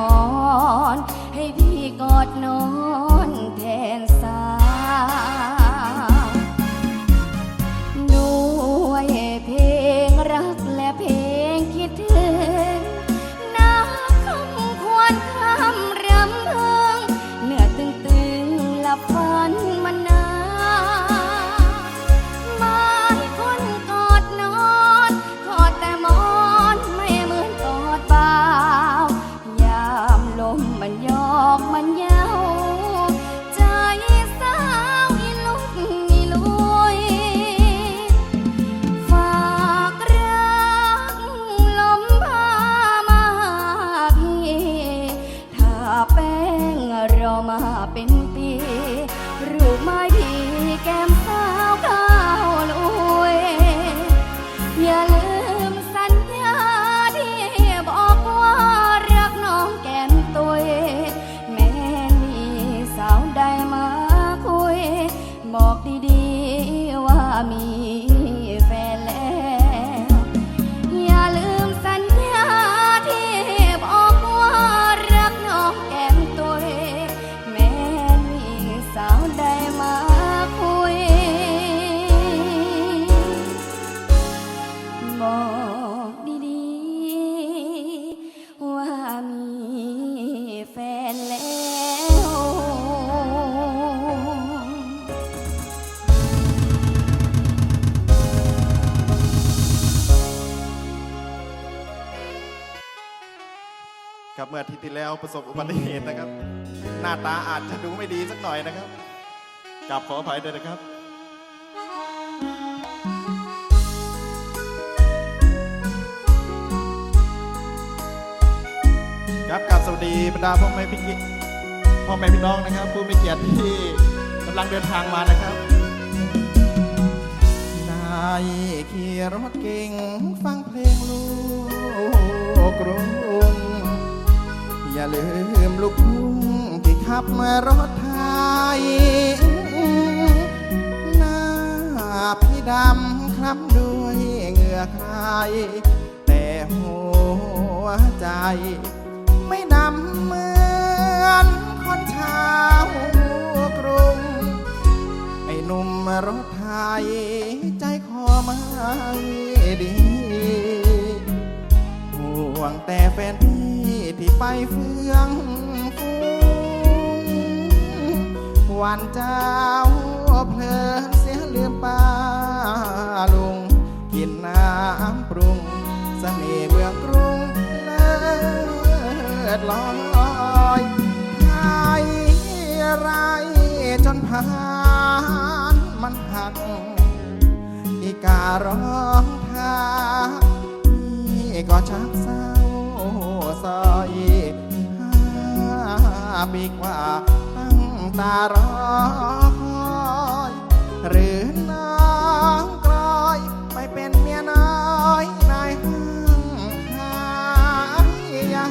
มอน ให้พี่กอดนอนแทน ครับเมื่ออาทิตย์ที่แล้วประสบอุบัติเหตุนะครับ หน้าตาอาจจะดูไม่ดีสักหน่อยนะครับกลับขออภัยด้วยนะครับครับกราบสวัสดีบรรดาพ่อแม่พี่กิพ่อแม่พี่น้องนะครับ ผู้มีเกียรติที่กำลังเดินทางมานะครับได้ขี่รถเก่งฟังเพลงลูกกรุง อย่าลืมลูกทุ่งที่ขับมารถไทยหน้าพี่ดำคล้ำด้วยเหงื่อใคร แต่หัวใจ ไม่ดำเหมือนคนชาวกรุง ไอ้หนุ่มรถไทย ใจคอไม่ดีห่วงแต่แฟนพี่ ที่ไปเฟื่องฟูวันเจ้าเพลินเสียลืมป้าลุง กินน้ำปรุงเสน่ห์เมืองกรุงเลิศลอยไห้ไรจนผ่านมันหัก อีการ้องทางพี่ก็ชักเศร้า ซอยห้าปีกว่าตั้งตารอคอยหรือน้องกลอยไปเป็นเมียน้อยนายห้างหายยา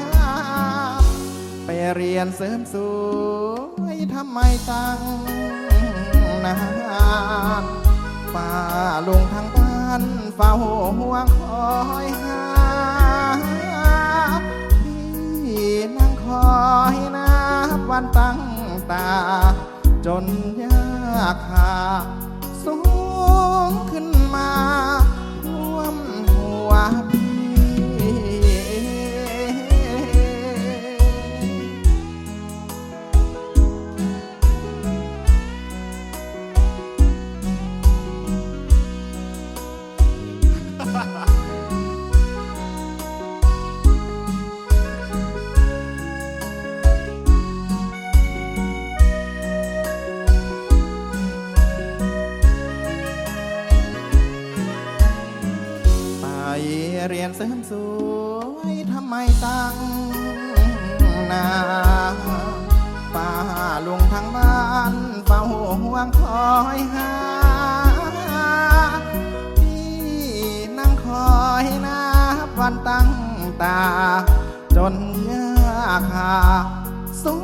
ไปเรียนเสริมสวยทำไมตั้งนานป้าลุงทางบ้านเฝ้าห่วงคอยหา อยนับวันตั้งตา จนยากหาสูงขึ้นมา รียนเสริมสวยทำไมตั้งนาป้าลุงทางบ้านเฝ้าห่วงคอยหาที่นั่งคอยนับวันตั้งตา จนยาขาสู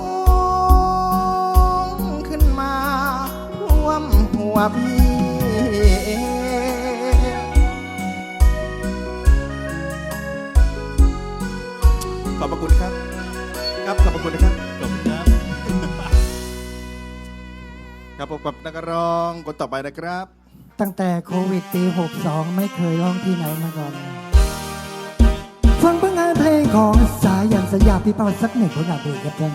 งขึ้นมาท่วมหัวพี่ ขอบพระคุณครับ ครับขอบพระคุณนะครับขอบคุณครับ ครับพบกับนักร้องคนต่อไปนะครับ ตั้งแต่โควิดปี 62 ไม่เคยร้องที่ไหนมาก่อนเลยฟังผลงานเพลงของสายันสัญญาพี่เป้าสักหนึ่งผลงานเพลงครับท่าน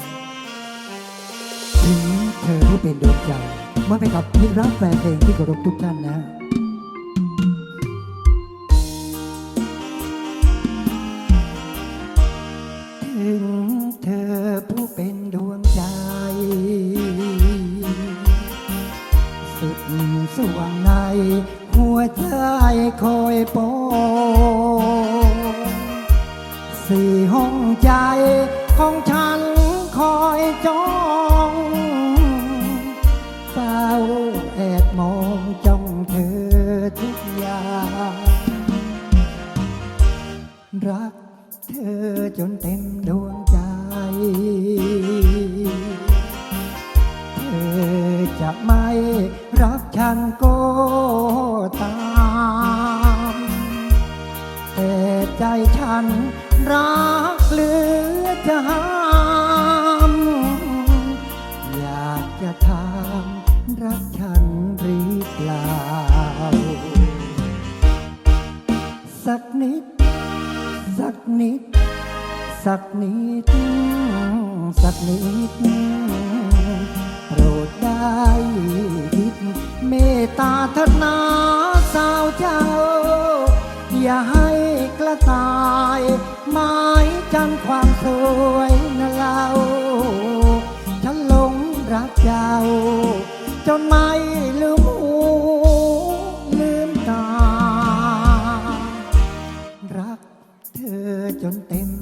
ถึงเธอผู้เป็นดวงใจมันไปกับมิตรรักแฟนเพลงที่เคารพทุกท่านนะ จะไม่รักฉันก็ตามแต่ใจฉันรักเหลือจะห้ามอยากจะถามรักฉันหรือเปล่า สักนิด สักนิด สักนิด สักนิด้คิดเมตตาเถิดนาสาวเจ้า อย่าให้กระต่ายไม้จันความสวยนะเราฉันหลงรักเจ้า จนไม่ลืมหูลืมตา รักเธอจนเต็ม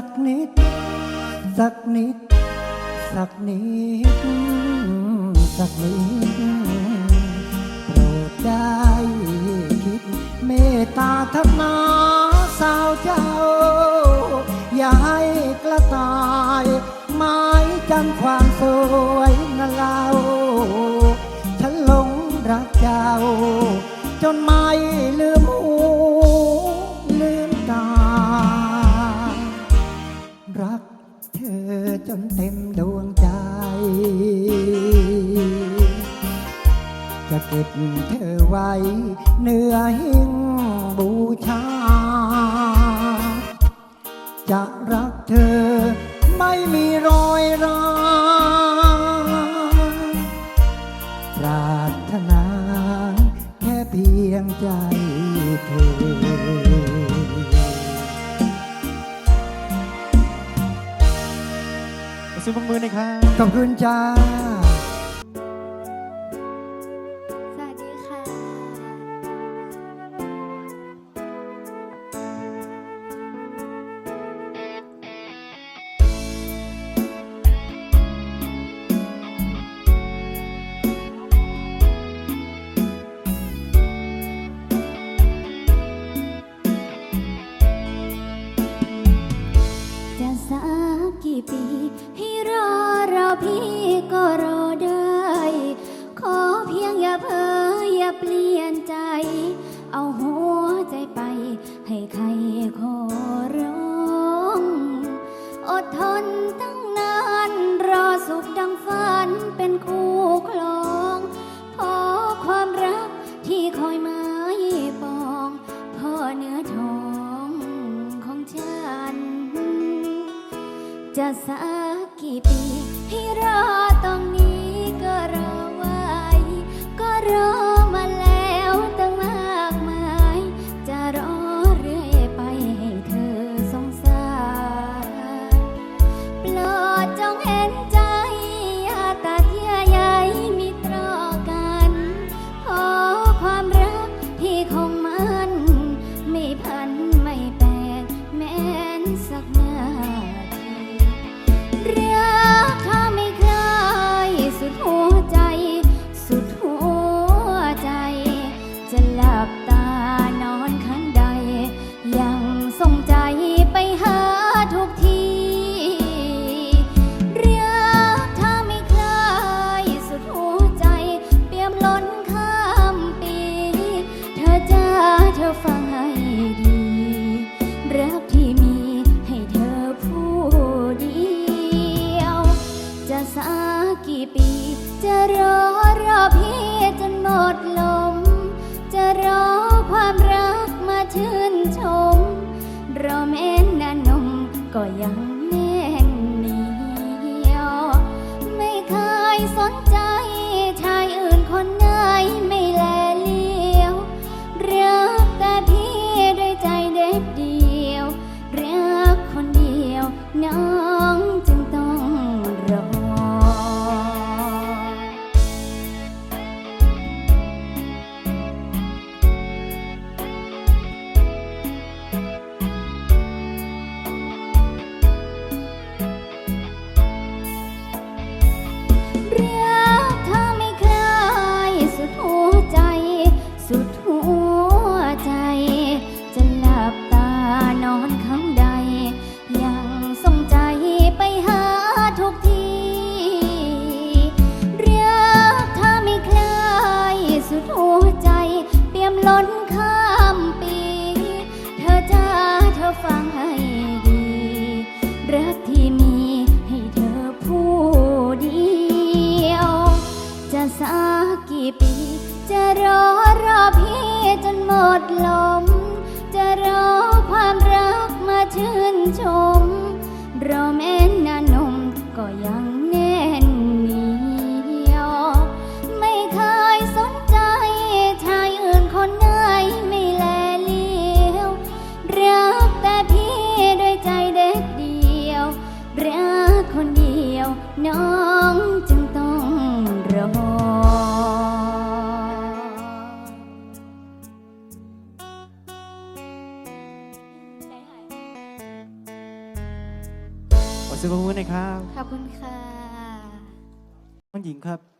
สักนิด สักนิด สักนิด สักนิดโปรดได้คิดเมตตาทักนาสาวเจ้า อย่าให้กระต่ายไม้จันความสวยนะเราฉันหลงรักเจ้า จนไม่ลืม จนเต็มดวงใจ จะเก็บเธอไว้เหนือหิ้งบูชา จะรักเธอไม่มีรอยร้า ครับขอบคุณจ้า ครับ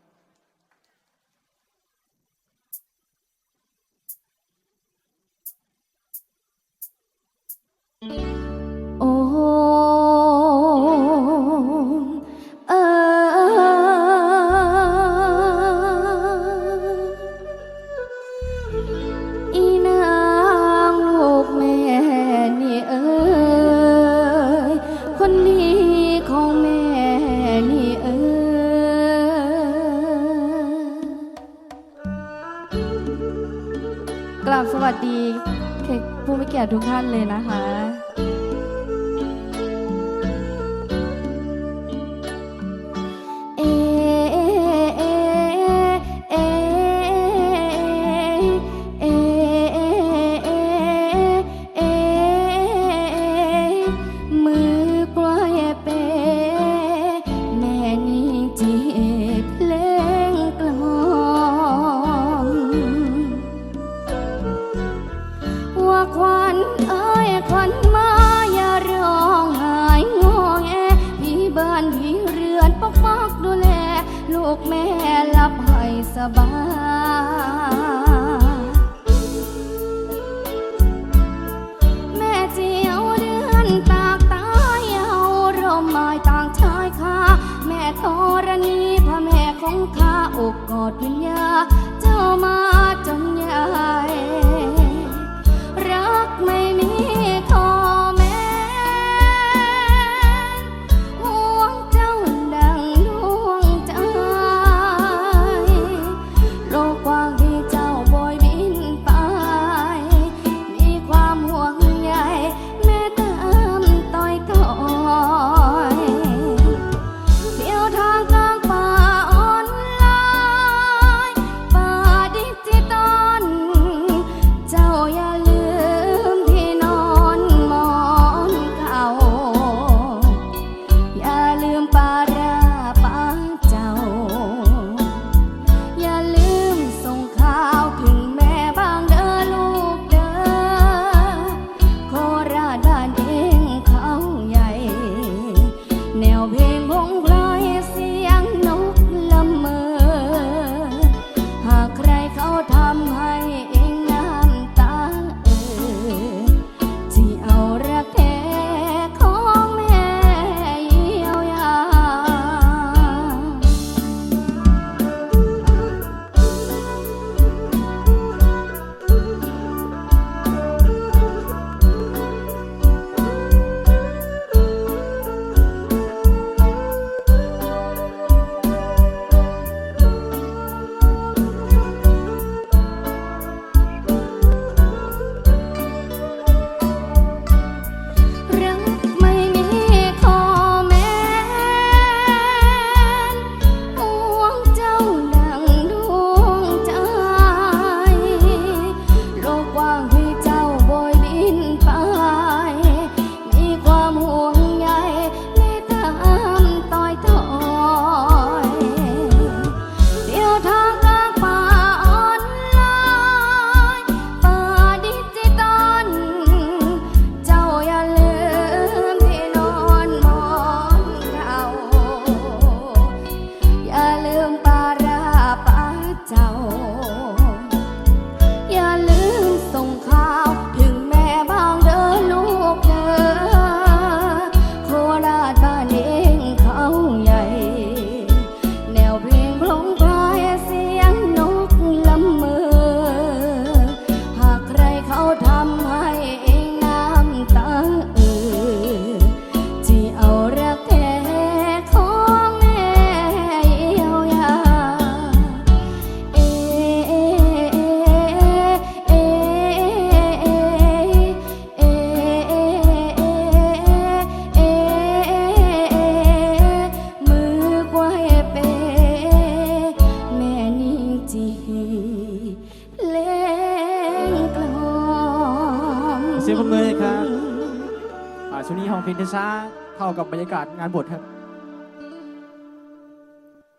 ช้าๆเข้ากับบรรยากาศงานบวชครับ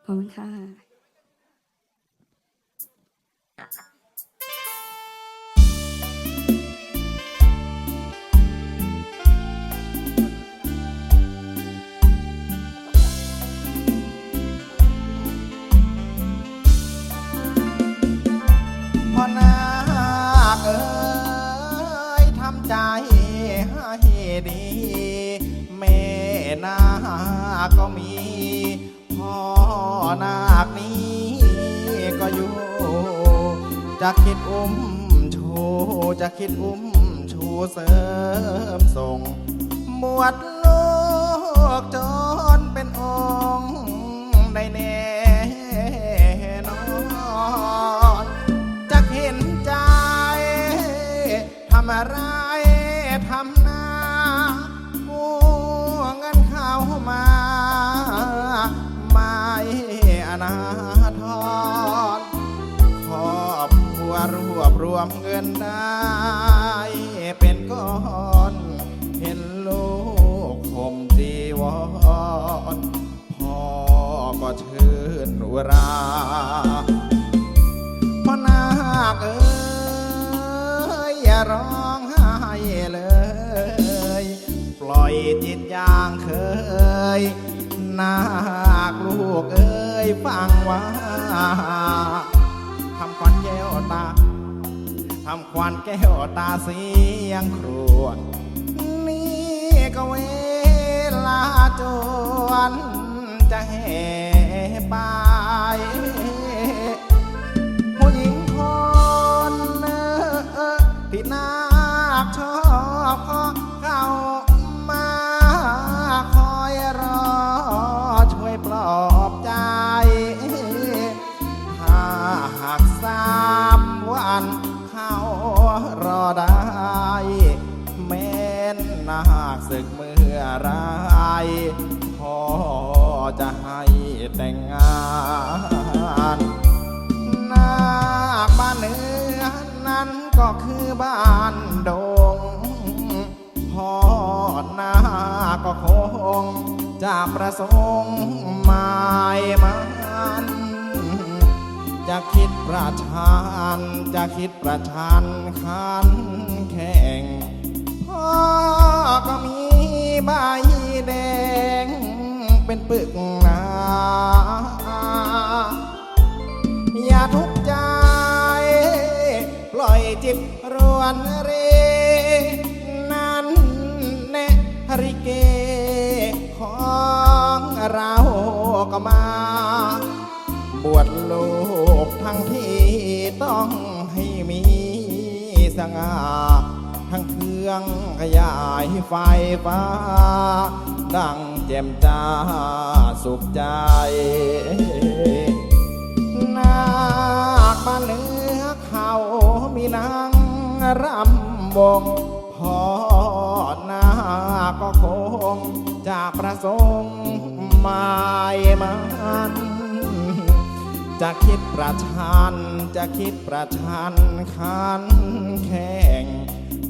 ขอบคุณค่ะ ก็มีพ่อนาคนี้ก็อยู่จะคิดอุ้มชูจะคิดอุ้มชูเสริมส่งบวชลูกจนเป็นองค์ได้แน่นอนจะเห็นใจทำอะไร วบรวมเงินได้เป็นก้อนเห็นลูกผมจีวรพ่อก็ชื่นอุราพ่อนาคเอ้ยอย่าร้องไห้เลย ปล่อยจิตอย่างเคยนาคลูกเอ้ยฟังว่าทำควันแกวตาำควันแก้วตาเสียงครวญนี่ก็เวลาจวนจะแห่ไป ผู้หญิงคนเออที่นาคชอบขอเข้ามาคอยรอ ช่วยปลอบใจ หากสามวันเข้า รอได้ แม้นนาคศึกเมื่อไรพ่อจะให้แต่งงานนาคบ้านเนือนั้นก็คือบ้านดงพ่อนาก็คงจะประสงค์หมายมัน จะคิดประชันจะคิดประชันขันแข่งพ่อก็มีใบแดง เป็นปึกหนาอย่าทุกข์ใจ ปล่อยจิตรวนเรนั้นแน่ริเกของเราก็มา บวชลูกทั้งที่ต้องให้มีสง่าทั้งเครื่องขยายไฟฟ้า ดังแจ่มจ้าสุขใจนาคบ้านเนื้อเขามีนางรำวงพ่อนาก็คงจะประสงค์หมายมัน จะคิดประชัน จะคิดประชันขันแข่ง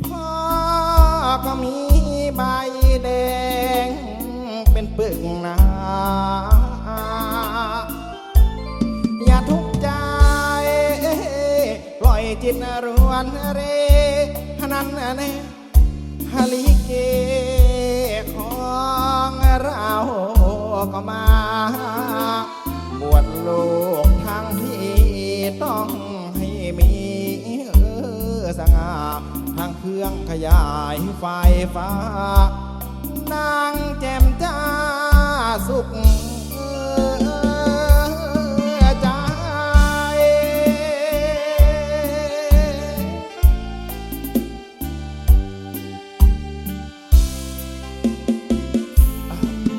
พ่อก็มีใบแดง เป็นปึกหนาอย่าทุกข์ใจ ปล่อยจิตรวนเรนั้นแน่ฮลิเกของเราก็มา บวชลูกทางที่ต้องให้มีเออสง่าทางเครื่องขยายไฟฟ้า นางแจ่มจ้าสุขใจ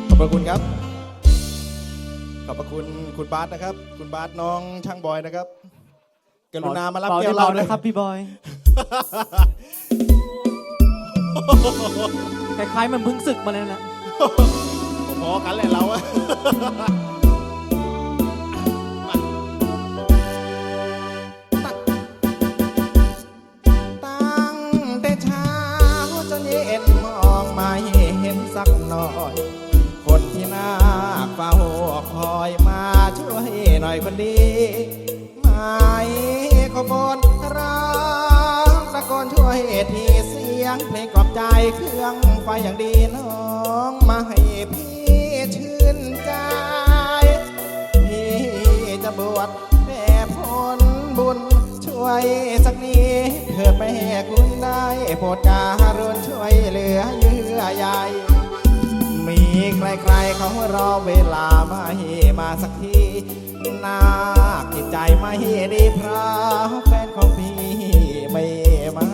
ขอบพระคุณครับ ขอบพระคุณคุณบาสนะครับ คุณบาสน้องช่างบอยนะครับ กรุณามารับเปแก้วเราด้วยครับพี่บอย คล้ายๆมันเพิ่งศึกมาเลยนะ พอๆกันแหละเราอะ ตั้งแต่เช้าจนเย็นมองมาเห็นสักหน่อย อยคนดีหมายขอบนรังสะกนช่วยทีเสียงเพลงกลับใจเครื่องไฟอย่างดีน้องมาให้พี่ชื่นใจพี่จะบวชแด่ผลบุญช่วยสักนี้เถิดไปแห่คุณได้โปรดการุณช่วยเหลือเยื่อใยมีใครๆเขารอเวลามาให้มาสักที นาจิตใจไม่ดีพราะแฟนของพี่ไม่มา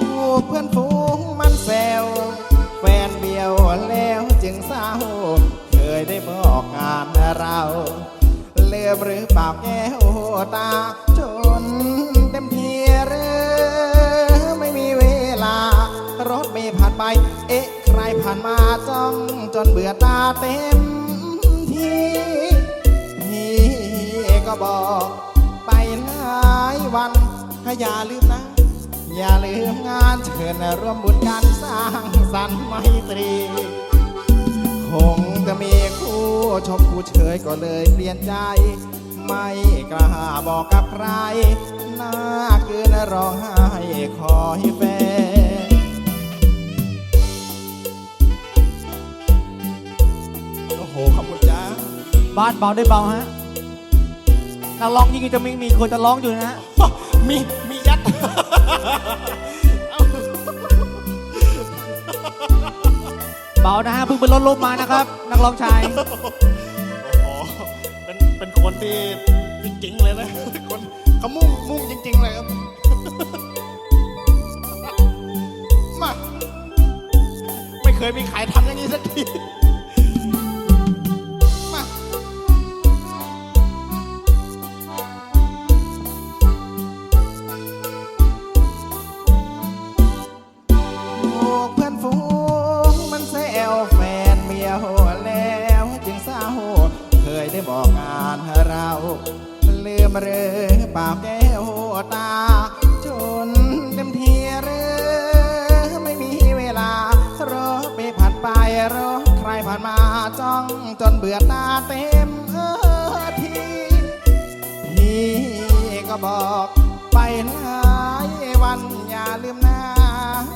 ถูเพื่อนฝูงมันแซวแฟนเบี้ยวแล้วจึงเศร้า เคยได้บอกงานเรา เลือบหรือเปล่าแก้วตา เต็มทีพี่ก็บอกไปหลายวันให้อย่าลืมนะ อย่าลืมงานเชิญร่วมบุญกันสร้างสรรค์ไมตรี คงจะมีคู่ชมคู่เชยก็เลยเปลี่ยนใจ ไม่กล้าบอกกับใครหน้าเกินร้องไห้ขอให้แฟน โอ้โห ขอบคุณจ้าบ้านเบาได้เบาฮะนักร้องยิ่งจะมีมีคนจะร้องอยู่นะฮะ มี มียัด เบานะฮะเพิ่งเป็นรถล้มมานะครับ นักร้องชาย โอ้โหเป็นเป็นคนที่จริงๆเลยนะ คนเขามุ่งมุ่งจริง ๆ เลยครับ มา ไม่เคยมีใครทำอย่างนี้สักทีานเราลืมเรือปล่าแก้วตา จนเต็มทีเรือไม่มีเวลารอไปผ่านไปรอใครผ่านมาจ้องจนเบื่อตาเต็มเออทีพี่ก็บอกไปหลายวันอย่าลืมนะ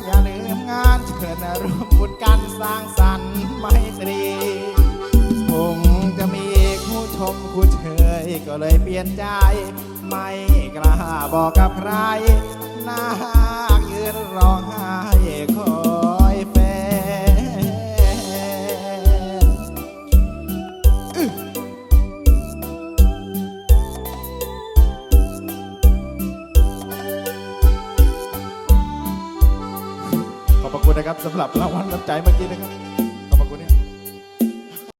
อย่าลืมงานเชิญร่วมบุญกันสร้างสรรค์ไม่ตรี คงจะมีคู่ชมคู่เชย ก็เลยเปลี่ยนใจ ไม่กล้าบอกกับใครน้ายืนร้องไห้คอยแฟนขอบพระคุณนะครับสำหรับรางวัลน้ำใจเมื่อกี้นะครับ